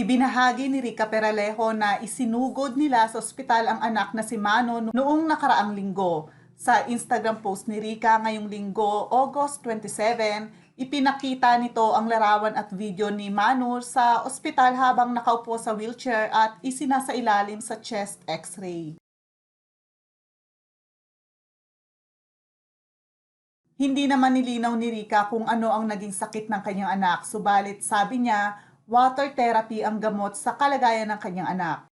Ibinahagi ni Rica Peralejo na isinugod nila sa ospital ang anak na si Mano noong nakaraang linggo. Sa Instagram post ni Rica ngayong linggo, August 27, ipinakita nito ang larawan at video ni Mano sa ospital habang nakaupo sa wheelchair at isinasa ilalim sa chest x-ray. Hindi naman nilinaw ni Rica kung ano ang naging sakit ng kanyang anak, subalit sabi niya, water therapy ang gamot sa kalagayan ng kanyang anak.